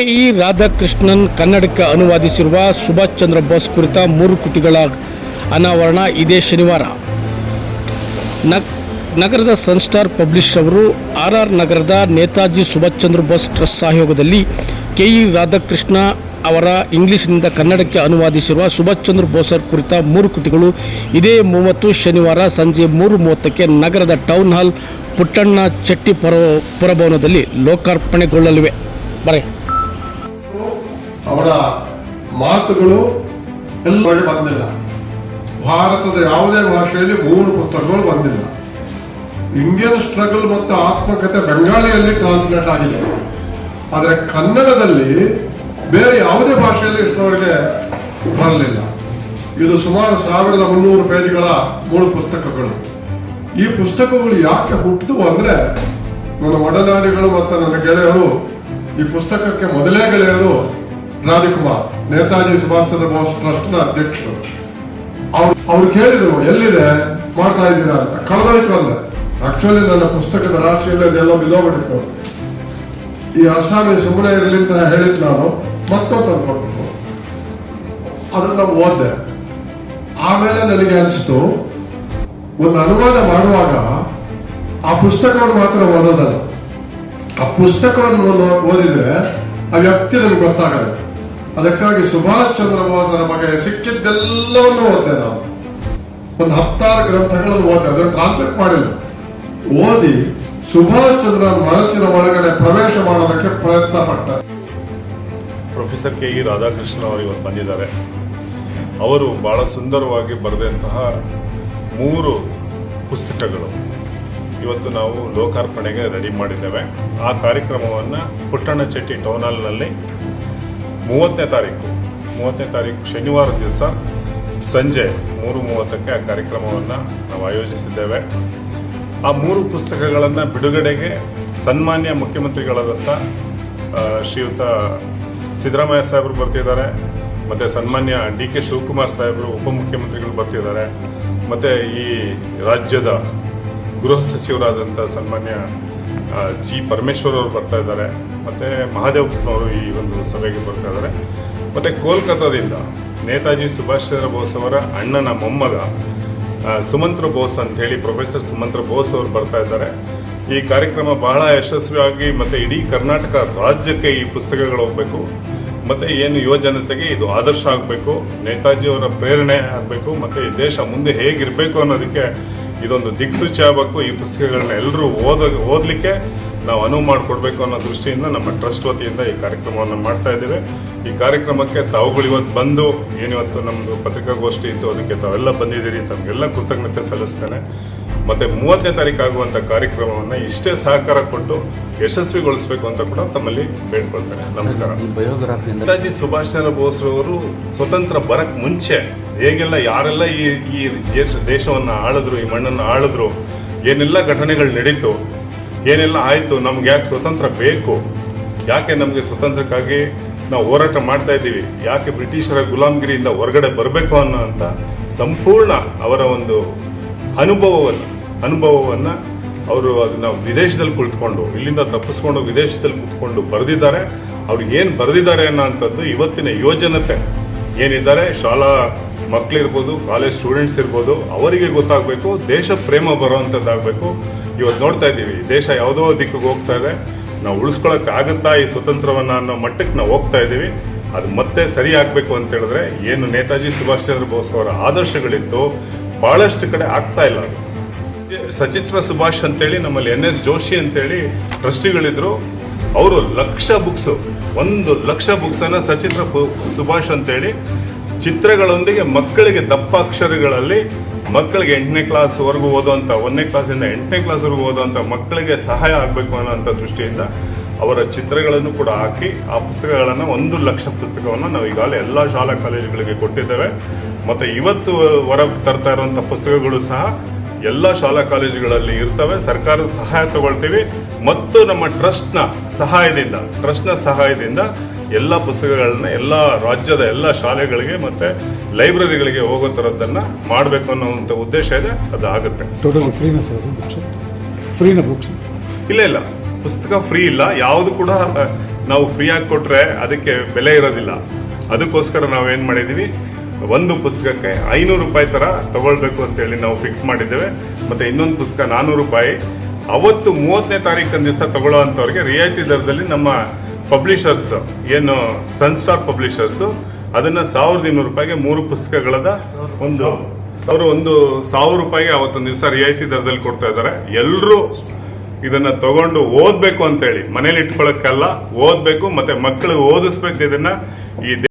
E Radhakrishnan ಕನ್ನಡಕ್ಕೆ ಅನುವಾದಿಸಿರುವ ಸುಭಾಷ್ ಚಂದ್ರ ಬೋಸ್ ಕುರಿತ ಮೂರು ಕೃತಿಗಳ ಅನಾವರಣ ಇದೇ ಶನಿವಾರ. ನಗ್, ನಗರದ ಸನ್ಸ್ಟಾರ್ ಪಬ್ಲಿಷ್ ಅವರು ಆರ್ ಆರ್ ನಗರದ ನೇತಾಜಿ ಸುಭಾಷ್ ಚಂದ್ರ ಬೋಸ್ ಟ್ರಸ್ಟ್ ಸಹಯೋಗದಲ್ಲಿ ಕೆ ಇ ರಾಧಾಕೃಷ್ಣ ಅವರ ಇಂಗ್ಲಿಷ್ನಿಂದ ಕನ್ನಡಕ್ಕೆ ಅನುವಾದಿಸಿರುವ ಸುಭಾಷ್ ಚಂದ್ರ ಬೋಸರ್ ಕುರಿತ ಮೂರು ಕೃತಿಗಳು ಇದೇ ಮೂವತ್ತು ಶನಿವಾರ ಸಂಜೆ ಮೂರು ಮೂವತ್ತಕ್ಕೆ ನಗರದ ಟೌನ್ ಹಾಲ್ ಪುಟ್ಟಣ್ಣ ಚಟ್ಟಿ ಪುರ, ಪುರಭವನದಲ್ಲಿ ಲೋಕಾರ್ಪಣೆಗೊಳ್ಳಲಿವೆ. ಬರೆ ಅವರ ಮಾತುಗಳು ಎಲ್ಲರಿಗೆ ಬಂದಿಲ್ಲ. ಭಾರತದ ಯಾವುದೇ ಭಾಷೆಯಲ್ಲಿ ಮೂರು ಪುಸ್ತಕಗಳು ಬಂದಿಲ್ಲ. ಇಂಡಿಯನ್ ಸ್ಟ್ರಗಲ್ ಮತ್ತು ಆತ್ಮಕತೆ ಬೆಂಗಾಲಿಯಲ್ಲಿ ಟ್ರಾನ್ಸ್ಲೇಟ್ ಆಗಿದೆ. ಆದರೆ ಕನ್ನಡದಲ್ಲಿ ಬೇರೆ ಯಾವುದೇ ಭಾಷೆಯಲ್ಲಿ ಇಷ್ಟರವರೆಗೆ ಬರಲಿಲ್ಲ. ಇದು ಸುಮಾರು ಸಾವಿರದ ಮುನ್ನೂರು ಪೇಜ್ಗಳ ಮೂರು ಪುಸ್ತಕಗಳು. ಈ ಪುಸ್ತಕಗಳು ಯಾಕೆ ಹುಟ್ಟಿದವು ಅಂದರೆ ನನ್ನ ಒಡನಾಡಿಗಳು ಮತ್ತು ನನ್ನ ಗೆಳೆಯರು ಈ ಪುಸ್ತಕಕ್ಕೆ ಮೊದಲೇ ಗೆಳೆಯರು ರಾಧಿಕುಮಾರ್ ನೇತಾಜಿ ಸುಭಾಷ್ ಚಂದ್ರ ಬೋಸ್ ಟ್ರಸ್ಟ್ನ ಅಧ್ಯಕ್ಷರು. ಅವ್ರು ಅವ್ರು ಕೇಳಿದ್ರು, ಎಲ್ಲಿದೆ? ಮಾಡ್ತಾ ಇದ್ದೀರಾ ಅಂತ. ಕಳೆದೋಯ್ತು ಅಂದೆ. ಆಕ್ಚುಲಿ ನನ್ನ ಪುಸ್ತಕದ ರಾಶಿಯಲ್ಲಿ ಅದೆಲ್ಲ ಬಿದೋಗ್ಬಿಟ್ಟಿತ್ತು ಈ ಅಸ್ಸಾಮಿ ಸುಮ್ಮನೆ ಇರಲಿ ಅಂತ ಹೇಳಿದ್ ನಾನು ಮತ್ತೊಂದು ಕೊಟ್ಟು ಅದನ್ನ ಓದ್ದೆ. ಆಮೇಲೆ ನನಗೆ ಅನಿಸ್ತು, ಒಂದು ಅನುವಾದ ಮಾಡುವಾಗ ಆ ಪುಸ್ತಕವನ್ನು ಮಾತ್ರ ಓದೋದಲ್ಲ. ಆ ಪುಸ್ತಕವನ್ನು ಓದಿದ್ರೆ ಆ ವ್ಯಕ್ತಿ ನನಗೆ ಗೊತ್ತಾಗಲ್ಲ. ಅದಕ್ಕಾಗಿ ಸುಭಾಷ್ ಚಂದ್ರ ಬೋಸರ ಬಗ್ಗೆ ಸಿಕ್ಕಿದ್ದೆಲ್ಲವನ್ನು ಓದಿದೆ ನಾವು ಒಂದು ಹತ್ತಾರು ಗ್ರಂಥಗಳನ್ನು ಓದಿದೆ ಅದನ್ನು ಟ್ರಾನ್ಸ್ಲೇಟ್ ಮಾಡಿಲ್ಲ. ಓದಿ ಸುಭಾಷ್ ಚಂದ್ರ ಮನಸ್ಸಿನ ಒಳಗಡೆ ಪ್ರವೇಶ ಮಾಡೋದಕ್ಕೆ ಪ್ರಯತ್ನ ಪಟ್ಟ. ಪ್ರೊಫೆಸರ್ ಕೆ ಇ ರಾಧಾಕೃಷ್ಣ ಅವರು ಇವತ್ತು ಬಂದಿದ್ದಾರೆ. ಅವರು ಬಹಳ ಸುಂದರವಾಗಿ ಬರೆದಂತಹ ಮೂರು ಪುಸ್ತಕಗಳು. ಇವತ್ತು ನಾವು ಲೋಕಾರ್ಪಣೆಗೆ ರೆಡಿ ಮಾಡಿದ್ದೇವೆ. ಆ ಕಾರ್ಯಕ್ರಮವನ್ನು ಪುಟ್ಟಣ ಚೆಟ್ಟಿ ಟೌನ್ ಹಾಲ್ನಲ್ಲಿ ಮೂವತ್ತನೇ ತಾರೀಕು. ಮೂವತ್ತನೇ ತಾರೀಕು ಶನಿವಾರ ದಿವಸ ಸಂಜೆ ಮೂರು ಮೂವತ್ತಕ್ಕೆ ಆ ಕಾರ್ಯಕ್ರಮವನ್ನು ನಾವು ಆಯೋಜಿಸಿದ್ದೇವೆ ಆ ಮೂರು ಪುಸ್ತಕಗಳನ್ನು ಬಿಡುಗಡೆಗೆ ಸನ್ಮಾನ್ಯ ಮುಖ್ಯಮಂತ್ರಿಗಳಾದಂಥ ಶ್ರೀಯುತ ಸಿದ್ದರಾಮಯ್ಯ ಸಾಹೇಬರು ಬರ್ತಿದ್ದಾರೆ. ಮತ್ತು ಸನ್ಮಾನ್ಯ ಡಿ ಕೆ ಶಿವಕುಮಾರ್ ಸಾಹೇಬರು ಉಪಮುಖ್ಯಮಂತ್ರಿಗಳು ಬರ್ತಿದ್ದಾರೆ. ಮತ್ತು ಈ ರಾಜ್ಯದ ಗೃಹ ಸಚಿವರಾದಂಥ ಸನ್ಮಾನ್ಯ ಜಿ ಪರಮೇಶ್ವರ್ ಅವರು ಬರ್ತಾ ಇದ್ದಾರೆ, ಮತ್ತು ಅವರು ಈ ಒಂದು ಸಭೆಗೆ ಬರ್ತಾ ಇದ್ದಾರೆ. ಮತ್ತು ಕೋಲ್ಕತ್ತಾದಿಂದ ನೇತಾಜಿ ಸುಭಾಷ್ ಚಂದ್ರ ಬೋಸ್ ಅವರ ಅಣ್ಣನ ಮೊಮ್ಮಗ ಸುಮಂತ್ರ ಬೋಸ್ ಅಂತ ಹೇಳಿ ಪ್ರೊಫೆಸರ್ ಸುಮಂತ್ರ ಬೋಸ್ ಅವರು ಬರ್ತಾ ಇದ್ದಾರೆ. ಈ ಕಾರ್ಯಕ್ರಮ ಬಹಳ ಯಶಸ್ವಿಯಾಗಿ ಮತ್ತೆ ಇಡೀ ಕರ್ನಾಟಕ ರಾಜ್ಯಕ್ಕೆ ಈ ಪುಸ್ತಕಗಳು ಹೋಗಬೇಕು, ಮತ್ತೆ ಏನು ಯುವ ಜನತೆಗೆ ಇದು ಆದರ್ಶ ಆಗಬೇಕು, ನೇತಾಜಿ ಅವರ ಪ್ರೇರಣೆ ಆಗಬೇಕು, ಮತ್ತೆ ಈ ದೇಶ ಮುಂದೆ ಹೇಗಿರಬೇಕು ಅನ್ನೋದಕ್ಕೆ ಇದೊಂದು ದಿಕ್ಸೂಚಿ ಆಗಬೇಕು ಈ ಪುಸ್ತಕಗಳನ್ನ ಎಲ್ಲರೂ ಓದ, ಓದಲಿಕ್ಕೆ ನಾವು ಅನುವು ಮಾಡಿಕೊಡ್ಬೇಕು ಅನ್ನೋ ದೃಷ್ಟಿಯಿಂದ ನಮ್ಮ ಟ್ರಸ್ಟ್ ವತಿಯಿಂದ ಈ ಕಾರ್ಯಕ್ರಮವನ್ನು ಮಾಡ್ತಾ ಇದ್ದೇವೆ. ಈ ಕಾರ್ಯಕ್ರಮಕ್ಕೆ ತಾವುಗಳು ಇವತ್ತು ಬಂದು, ಏನಿವತ್ತು ನಮ್ಮದು ಪತ್ರಿಕಾಗೋಷ್ಠಿ ಇತ್ತು, ಅದಕ್ಕೆ ತಾವೆಲ್ಲ ಬಂದಿದ್ದೀರಿ ತಮಗೆಲ್ಲ ಕೃತಜ್ಞತೆ ಸಲ್ಲಿಸ್ತೇನೆ. ಮತ್ತೆ ಮೂವತ್ತನೇ ತಾರೀಕು ಆಗುವಂಥ ಕಾರ್ಯಕ್ರಮವನ್ನು ಇಷ್ಟೇ ಸಹಕಾರ ಕೊಟ್ಟು ಯಶಸ್ವಿಗೊಳಿಸಬೇಕು ಅಂತ ಕೂಡ ತಮ್ಮಲ್ಲಿ ಬೇಡ್ಕೊಳ್ತಾರೆ. ನಮಸ್ಕಾರ. ನೇತಾಜಿ ಸುಭಾಷ್ ಚಂದ್ರ ಬೋಸ್ರವರು ಸ್ವತಂತ್ರ ಬರಕ್ಕೆ ಮುಂಚೆ ಹೇಗೆಲ್ಲ ಯಾರೆಲ್ಲ ಈ ಈ ದೇಶ ದೇಶವನ್ನು ಆಳಿದ್ರು ಈ ಮಣ್ಣನ್ನು ಆಳಿದ್ರು ಏನೆಲ್ಲ ಘಟನೆಗಳು ನಡೀತು ಏನೆಲ್ಲ ಆಯಿತು ನಮ್ಗೆ ಯಾಕೆ ಸ್ವತಂತ್ರ ಬೇಕು? ಯಾಕೆ ನಮಗೆ ಸ್ವತಂತ್ರಕ್ಕಾಗಿ ನಾವು ಹೋರಾಟ ಮಾಡ್ತಾ ಇದ್ದೀವಿ? ಯಾಕೆ ಬ್ರಿಟಿಷರ ಗುಲಾಮಗಿರಿಯಿಂದ ಹೊರಗಡೆ ಬರಬೇಕು ಅನ್ನೋ ಅಂತ ಸಂಪೂರ್ಣ ಅವರ ಒಂದು ಅನುಭವವನ್ನು ಅನುಭವವನ್ನು ಅವರು ಅದನ್ನು ವಿದೇಶದಲ್ಲಿ ಕುಳಿತುಕೊಂಡು, ಇಲ್ಲಿಂದ ತಪ್ಪಿಸ್ಕೊಂಡು ವಿದೇಶದಲ್ಲಿ ಕುತ್ಕೊಂಡು ಬರೆದಿದ್ದಾರೆ. ಅವ್ರು ಏನು ಬರೆದಿದ್ದಾರೆ ಅನ್ನೋಂಥದ್ದು ಇವತ್ತಿನ ಯೋಜನತೆ. ಏನಿದ್ದಾರೆ? ಶಾಲಾ ಮಕ್ಕಳಿರ್ಬೋದು ಕಾಲೇಜ್ ಸ್ಟೂಡೆಂಟ್ಸ್ ಇರ್ಬೋದು, ಅವರಿಗೆ ಗೊತ್ತಾಗಬೇಕು, ದೇಶ ಪ್ರೇಮ ಬರುವಂಥದ್ದಾಗಬೇಕು. ಇವತ್ತು ನೋಡ್ತಾ ಇದ್ದೀವಿ, ದೇಶ ಯಾವುದೋ ದಿಕ್ಕಿಗೆ ಹೋಗ್ತಾ ಇದೆ. ನಾವು ಉಳಿಸ್ಕೊಳಕ್ಕೆ ಆಗುತ್ತಾ ಈ ಸ್ವತಂತ್ರವನ್ನು ಅನ್ನೋ ಮಟ್ಟಕ್ಕೆ ನಾವು ಹೋಗ್ತಾ ಇದ್ದೀವಿ. ಅದು ಮತ್ತೆ ಸರಿ ಆಗಬೇಕು ಅಂತ ಹೇಳಿದ್ರೆ, ಏನು ನೇತಾಜಿ ಸುಭಾಷ್ ಚಂದ್ರ ಬೋಸ್ ಅವರ ಆದರ್ಶಗಳಿತ್ತು ಬಹಳಷ್ಟು ಕಡೆ ಆಗ್ತಾ ಇಲ್ಲ. ಸಚಿತ್ರ ಸುಭಾಷ್ ಅಂತೇಳಿ ನಮ್ಮಲ್ಲಿ ಎನ್ ಎಸ್ ಜೋಶಿ ಅಂತೇಳಿ ಟ್ರಸ್ಟಿಗಳಿದ್ರು. ಅವರು ಲಕ್ಷ ಬುಕ್ಸ್, ಒಂದು ಲಕ್ಷ ಬುಕ್ಸ್ ಅನ್ನ ಸಚಿತ್ರ ಸುಭಾಷ್ ಅಂತೇಳಿ ಚಿತ್ರಗಳೊಂದಿಗೆ ಮಕ್ಕಳಿಗೆ ದಪ್ಪ ಅಕ್ಷರಗಳಲ್ಲಿ ಮಕ್ಕಳಿಗೆ ಎಂಟನೇ ಕ್ಲಾಸ್ವರೆಗೂ ಓದುವಂಥ, ಒಂದನೇ ಕ್ಲಾಸಿಂದ ಎಂಟನೇ ಕ್ಲಾಸ್ವರೆಗೂ ಓದುವಂಥ ಮಕ್ಕಳಿಗೆ ಸಹಾಯ ಆಗಬೇಕು ಅನ್ನೋಂಥ ದೃಷ್ಟಿಯಿಂದ ಅವರ ಚಿತ್ರಗಳನ್ನು ಕೂಡ ಹಾಕಿ ಆ ಪುಸ್ತಕಗಳನ್ನು ಒಂದು ಲಕ್ಷ ಪುಸ್ತಕವನ್ನು ನಾವು ಈಗಾಗಲೇ ಎಲ್ಲ ಶಾಲಾ ಕಾಲೇಜುಗಳಿಗೆ ಕೊಟ್ಟಿದ್ದೇವೆ. ಮತ್ತು ಇವತ್ತು ಹೊರ ತರ್ತಾ ಇರುವಂಥ ಪುಸ್ತಕಗಳು ಸಹ ಎಲ್ಲ ಶಾಲಾ ಕಾಲೇಜುಗಳಲ್ಲಿ ಇರ್ತವೆ. ಸರ್ಕಾರದ ಸಹಾಯ ತಗೊಳ್ತೀವಿ. ಮತ್ತು ನಮ್ಮ ಟ್ರಸ್ಟ್ನ ಸಹಾಯದಿಂದ ಟ್ರಸ್ಟ್ನ ಸಹಾಯದಿಂದ ಎಲ್ಲ ಪುಸ್ತಕಗಳನ್ನ ಎಲ್ಲ ರಾಜ್ಯದ ಎಲ್ಲ ಶಾಲೆಗಳಿಗೆ ಮತ್ತೆ ಲೈಬ್ರರಿಗಳಿಗೆ ಹೋಗೋ ಥರದ್ದನ್ನ ಮಾಡಬೇಕು ಅನ್ನೋವಂಥ ಉದ್ದೇಶ ಇದೆ. ಅದು ಆಗುತ್ತೆ. ಟೋಟಲಿ ಫ್ರೀನಾ ಇಲ್ಲ ಇಲ್ಲ. ಪುಸ್ತಕ ಫ್ರೀ ಇಲ್ಲ, ಯಾವುದು ಕೂಡ ನಾವು ಫ್ರೀಯಾಗಿ ಕೊಟ್ಟರೆ ಅದಕ್ಕೆ ಬೆಲೆ ಇರೋದಿಲ್ಲ. ಅದಕ್ಕೋಸ್ಕರ ನಾವು ಏನು ಮಾಡಿದ್ದೀವಿ ಒಂದು ಪುಸ್ತಕಕ್ಕೆ ಐನೂರು ರೂಪಾಯಿ ಥರ ತಗೊಳ್ಬೇಕು ಅಂತೇಳಿ ನಾವು ಫಿಕ್ಸ್ ಮಾಡಿದ್ದೇವೆ. ಮತ್ತು ಇನ್ನೊಂದು ಪುಸ್ತಕ ನಾನ್ನೂರು ರೂಪಾಯಿ. ಅವತ್ತು ಮೂವತ್ತನೇ ತಾರೀಕಿನ ದಿವಸ ತಗೊಳ್ಳೋ ಅಂಥವ್ರಿಗೆ ರಿಯಾಯಿತಿ ದರದಲ್ಲಿ ನಮ್ಮ ಪಬ್ಲಿಷರ್ಸ್ ಏನು ಸನ್ಸ್ಟಾರ್ ಪಬ್ಲಿಷರ್ಸು ಅದನ್ನು ಸಾವಿರದ ಇನ್ನೂರು ರೂಪಾಯಿಗೆ ಮೂರು ಪುಸ್ತಕಗಳದ ಒಂದು, ಅವರು ಒಂದು ಸಾವಿರ ರೂಪಾಯಿಗೆ ಅವತ್ತೊಂದು ದಿವಸ ರಿಯಾಯಿತಿ ದರದಲ್ಲಿ ಕೊಡ್ತಾ ಇದ್ದಾರೆ. ಎಲ್ಲರೂ ಇದನ್ನ ತಗೊಂಡು ಓದ್ಬೇಕು ಅಂತೇಳಿ ಮನೇಲಿ ಇಟ್ಕೊಳ್ಳೋಕ್ಕಲ್ಲ ಓದ್ಬೇಕು ಮತ್ತೆ ಮಕ್ಕಳಿಗೆ ಓದಿಸ್ಬೇಕು ಇದನ್ನ ಈ